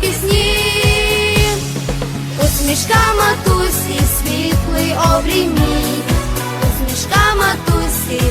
пісні. Усмішка матусі, світлий обрій мій, усмішка матусі,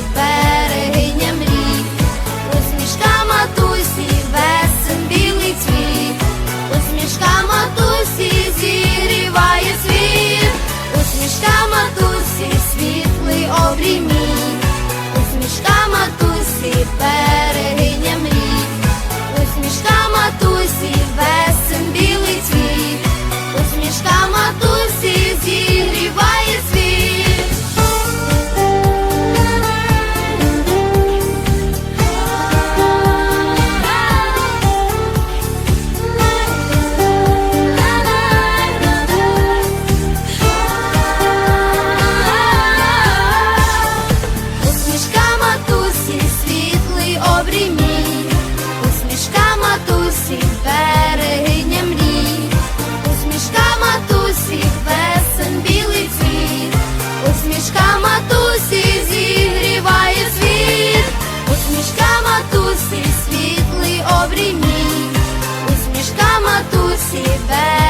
see you. back.